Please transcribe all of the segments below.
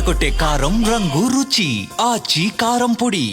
అదరగొట్టే కారం రంగు రుచి ఆచి కారం పొడి.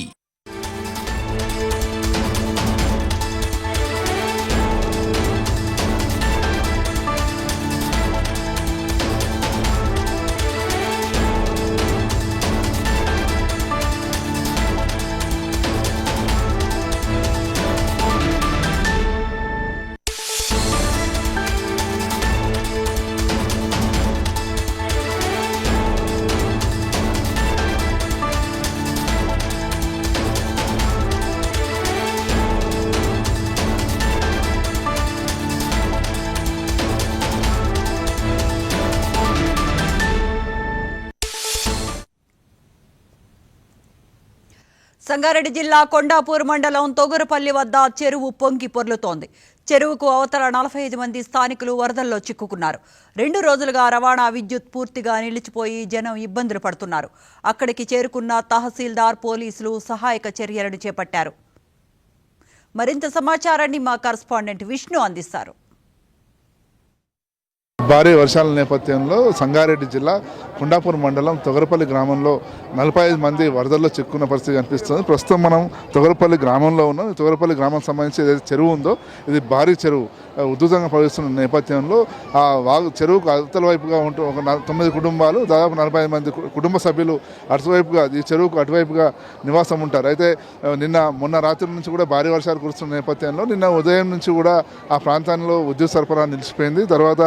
సంగారెడ్డి జిల్లా కొండాపూర్ మండలం తొగురపల్లి వద్ద చెరువు పొంగి పొర్లుతోంది. చెరువుకు అవతల నలభై ఐదు మంది స్థానికులు వరదల్లో చిక్కుకున్నారు. రెండు రోజులుగా రవాణా విద్యుత్ పూర్తిగా నిలిచిపోయి జనం ఇబ్బందులు పడుతున్నారు. అక్కడికి చేరుకున్న తహసీల్దార్ పోలీసులు సహాయక చర్యలను చేపట్టారు. మరింత సమాచారాన్ని మా కరస్పాండెంట్ విష్ణు అందిస్తారు. భారీ వర్షాల నేపథ్యంలో సంగారెడ్డి జిల్లా కుండాపూర్ మండలం తొగరపల్లి గ్రామంలో నలభై ఐదు మంది వరదల్లో చిక్కున్న పరిస్థితి కనిపిస్తుంది. ప్రస్తుతం మనం తొగరపల్లి గ్రామంలో ఉన్నాం. తొగరపల్లి గ్రామం సంబంధించి ఏదైతే చెరువు ఉందో ఇది భారీ చెరువు. ఉధృతంగా ప్రవహిస్తున్న నేపథ్యంలో ఆ వాగు చెరువుకు అవతల వైపుగా ఉంటూ ఒక తొమ్మిది కుటుంబాలు దాదాపు నలభై ఐదు మంది కుటుంబ సభ్యులు అటువైపుగా ఈ చెరువుకు అటువైపుగా నివాసం ఉంటారు. అయితే నిన్న మొన్న రాత్రి నుంచి కూడా భారీ వర్షాలు కురుస్తున్న నేపథ్యంలో నిన్న ఉదయం నుంచి కూడా ఆ ప్రాంతాల్లో విద్యుత్ సరఫరా నిలిచిపోయింది. తర్వాత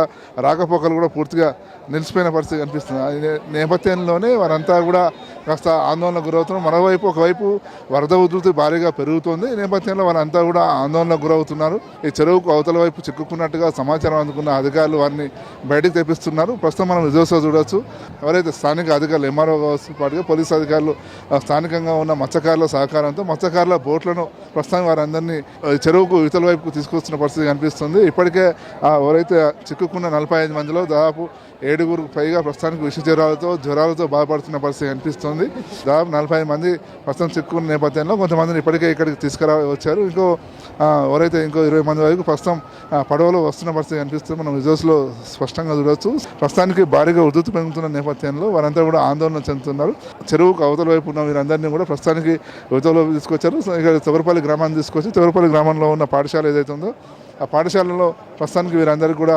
రాకపోకలు కూడా పూర్తిగా నిలిచిపోయిన పరిస్థితి కనిపిస్తుంది. నేపథ్యంలోనే వారంతా కూడా కాస్త ఆందోళనకు గురవుతున్నారు. మరోవైపు ఒకవైపు వరద ఉధృతి భారీగా పెరుగుతోంది. ఈ నేపథ్యంలో వారంతా కూడా ఆందోళనకు గురవుతున్నారు. ఈ చెరువుకు అవతల వైపు చిక్కుకున్నట్టుగా సమాచారం అందుకున్న అధికారులు వారిని బయటకు తెప్పిస్తున్నారు. ప్రస్తుతం మనం విజయోత్సవ చూడొచ్చు. ఎవరైతే స్థానిక అధికారులు ఎంఆర్ఓ కావచ్చు పాటుగా పోలీసు అధికారులు స్థానికంగా ఉన్న మత్స్యకారుల సహకారంతో మత్స్యకారుల బోట్లను ప్రస్తుతం వారందరినీ చెరువుకు ఇతల వైపుకు తీసుకొస్తున్న పరిస్థితి కనిపిస్తుంది. ఇప్పటికే ఆ, ఎవరైతే చిక్కుకున్న నలభై ఐదు మందిలో దాదాపు ఏడుగురు పైగా ప్రస్తుతానికి విష జ్వరాలతో జ్వరాలతో బాధపడుతున్న పరిస్థితి కనిపిస్తుంది. దాదాపు నలభై మంది ప్రస్తుతం చిక్కుకున్న నేపథ్యంలో కొంతమందిని ఇప్పటికే ఇక్కడికి తీసుకురా వచ్చారు ఇంకో ఎవరైతే ఇంకో ఇరవై మంది వరకు ప్రస్తుతం పడవలో వస్తున్న పరిస్థితి కనిపిస్తుంది. మనం విజువల్స్లో స్పష్టంగా చూడవచ్చు ప్రస్తుతానికి భారీగా ఉధృతి పెరుగుతున్న నేపథ్యంలో వారంతా కూడా ఆందోళన చెందుతున్నారు. చెరువుకు అవతల వైపు ఉన్న వీరందరినీ కూడా ప్రస్తుతానికి యువతలో తీసుకొచ్చారు. ఇక్కడ తొగరపల్లి గ్రామాన్ని తీసుకొచ్చి తొగరపల్లి గ్రామంలో ఉన్న పాఠశాల ఏదైతే ఉందో ఆ పాఠశాలలో ప్రస్తుతానికి వీరందరూ కూడా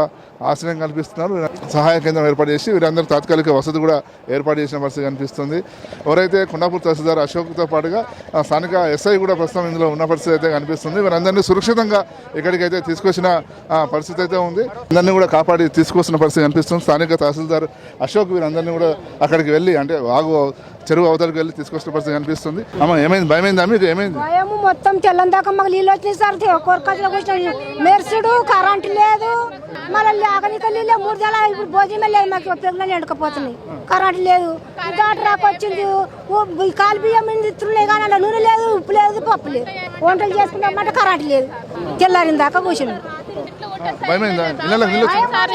ఆశ్రయం కల్పిస్తున్నారు. సహాయ కేంద్రం ఏర్పాటు చేసి వీరందరూ తాత్కాలిక వసతి కూడా ఏర్పాటు చేసిన పరిస్థితి కనిపిస్తుంది. ఎవరైతే కొండాపూర్ తహసీల్దార్ అశోక్తో పాటుగా స్థానిక ఎస్ఐ కూడా ప్రస్తుతం ఇందులో ఉన్న పరిస్థితి అయితే కనిపిస్తుంది. వీరందరినీ సురక్షితంగా ఇక్కడికైతే తీసుకొచ్చిన పరిస్థితి అయితే ఉంది. అందరినీ కూడా కాపాడి తీసుకొస్తున్న పరిస్థితి కనిపిస్తుంది. స్థానిక తహసీల్దార్ అశోక్ వీరందరినీ కూడా అక్కడికి వెళ్ళి అంటే వాగు చెరువు అవతలకు వెళ్ళి తీసుకొచ్చిన పరిస్థితి కనిపిస్తుంది. అమ్మ ఏమైంది? భయమైందా? మీకు ఏమైంది? మొత్తం తెల్లందాక మాకు నీళ్ళు వచ్చినాయి సార్. మెరుసుడు కరెంట్ లేదు. మళ్ళీ లేకనిక నీళ్ళు మూడు నెలల ఇప్పుడు భోజనం లేదు మాకు పిల్లలు ఎండకపోతున్నాయి. కరెంట్ లేదు. దాటరాకు వచ్చింది కాలు బియ్యం ఇస్తున్నాయి కానీ అందులో నూనె లేదు ఉప్పు లేదు పప్పు లేదు. వంటలు చేసుకుంటామంటే కరెంట్ లేదు. తెల్లారిన దాకా కూర్చున్నాం.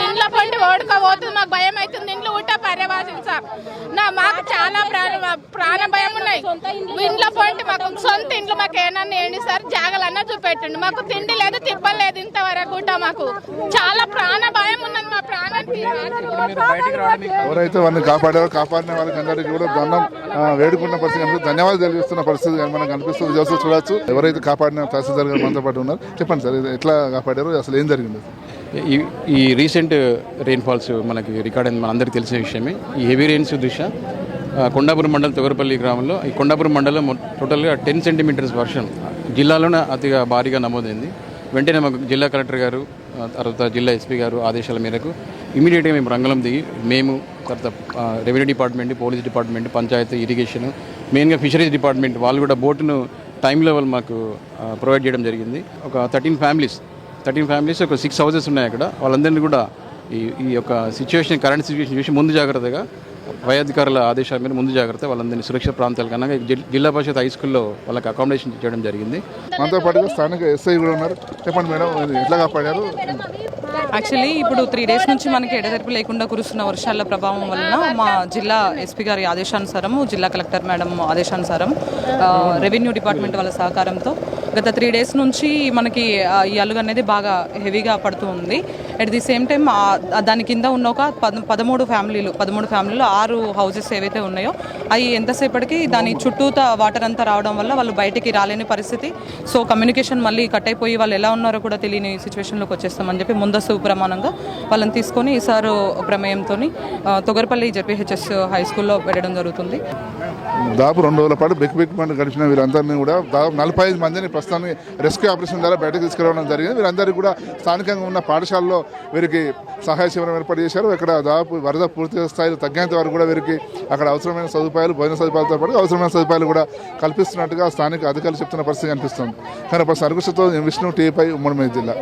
ఇంట్లో పండి ఓడుకోబోతుంది మాకు భయం అవుతుంది ఇంట్లో ఉంటే పర్యవాసం సార్ నా మాకు చాలా ప్రాణ ప్రాణ భయం ఉన్నాయి ఇంట్లో పండి మాకు సొంత ఇంట్లో మాకు ఏమన్నా ఏంటి సార్ జాగలన్నా చూపెట్టండి. మాకు తిండి లేదు తిప్పలేదు ఇంతవరకు మాకు. చాలా ప్రాణ భయం ఉన్నది మా ప్రాణానికి. ఎవరైతే కాపాడారో కాపాడిన వాళ్ళకి అందరికీ కూడా దండం వేడుకున్న పరిస్థితి కనిపిస్తుంది. ధన్యవాదాలు తెలియజేస్తున్న పరిస్థితి కానీ మనకు కనిపిస్తుంది. చూస్తూ చూడొచ్చు. ఎవరైతే కాపాడిన తహసీల్దార్ గారు మనతో పాటు ఉన్నారు చెప్పండి సార్ ఇది ఎట్లా కాపాడారు అసలు ఏం జరిగింది? ఈ ఈ రీసెంట్ రెయిన్ఫాల్స్ మనకి రికార్డ్ అయింది మనందరికీ తెలిసిన విషయమే. ఈ హెవీ రెయిన్స్ దృష్ట్యా కొండాపురం మండలం తొగరపల్లి గ్రామంలో. ఈ కొండాపురం మండలం టోటల్గా టెన్ సెంటీమీటర్స్ వర్షం. జిల్లాలోనే అతిగా భారీగా నమోదైంది. వెంటనే మాకు జిల్లా కలెక్టర్ గారు తర్వాత జిల్లా ఎస్పీ గారు ఆదేశాల మేరకు ఇమీడియట్గా మేము రంగంలో దిగి మేము తర్వాత revenue department police department panchayati irrigation మెయిన్గా ఫిషరీస్ డిపార్ట్మెంట్ వాళ్ళు కూడా బోటును టైం లెవెల్ మాకు ప్రొవైడ్ చేయడం జరిగింది. ఒక థర్టీన్ ఫ్యామిలీస్ థర్టీన్ ఫ్యామిలీస్ ఒక సిక్స్ హౌసెస్ ఉన్నాయి అక్కడ. వాళ్ళందరినీ కూడా ఈ ఈ యొక్క సిచ్యువేషన్ కరెంట్ సిచ్యువేషన్ చూసి ముందు జాగ్రత్తగా అధికారుల ఆదేశాల మీద ముందు జాగ్రత్త వాళ్ళందరినీ సురక్షిత ప్రాంతాలకు కన్నా జిల్- జిల్లా పరిషత్ హై స్కూల్లో వాళ్ళకి అకామిడేషన్ చేయడం జరిగింది. మనతో పాటుగా స్థానిక ఎస్ఐ కూడా ఉన్నారు. చెప్పండి మేడం ఎట్లా కాపాడారు? యాక్చువల్లీ ఇప్పుడు త్రీ డేస్ నుంచి మనకి ఎడతెరిపి లేకుండా కురుస్తున్న వర్షాల ప్రభావం వలన మా జిల్లా ఎస్పీ గారి ఆదేశానుసారం జిల్లా కలెక్టర్ మేడం ఆదేశానుసారం రెవెన్యూ డిపార్ట్మెంట్ వాళ్ళ సహకారంతో గత త్రీ డేస్ నుంచి మనకి ఈ అలుగు అనేది బాగా హెవీగా పడుతూ ఉంది. అట్ ది సేమ్ టైం దాని కింద ఉన్న ఒక పద పదమూడు ఫ్యామిలీలు పదమూడు ఫ్యామిలీలు ఆరు హౌసెస్ ఏవైతే ఉన్నాయో అవి ఎంతసేపటికి దాని చుట్టూత వాటర్ అంతా రావడం వల్ల వాళ్ళు బయటికి రాలేని పరిస్థితి. సో కమ్యూనికేషన్ మళ్ళీ కట్ అయిపోయి వాళ్ళు ఎలా ఉన్నారో కూడా తెలియని సిచ్యువేషన్లోకి వచ్చేస్తామని చెప్పి ముందస్తు ప్రమాణంగా వాళ్ళని తీసుకొని ఈసారి ప్రమేయంతో తొగరపల్లి జెడ్పీహెచ్ఎస్ హై స్కూల్లో పెట్టడం జరుగుతుంది. దాదాపు రెండు రోజుల పాటు బెక్ బెక్ మంది గడిపిన వీరందరినీ కూడా దాదాపు నలభై ఐదు మందిని ప్రస్తుతానికి రెస్క్యూ ఆపరేషన్ ద్వారా బయటకు తీసుకురావడం జరిగింది. వీరందరికీ కూడా స్థానికంగా ఉన్న పాఠశాలలో వీరికి సహాయ శిబిరం ఏర్పాటు చేశారు. ఇక్కడ దాదాపు వరద పూర్తి స్థాయిలో తగ్గేంత వరకు కూడా వీరికి అక్కడ అవసరమైన సదుపాయాలు భోజన సదుపాయాలతో పాటు అవసరమైన సదుపాయాలు కూడా కల్పిస్తున్నట్టుగా స్థానిక అధికారులు చెప్తున్న పరిస్థితి కనిపిస్తుంది. కానీ ప్రస్తుతం విష్ణు టీపై ఉమ్మడి జిల్లా.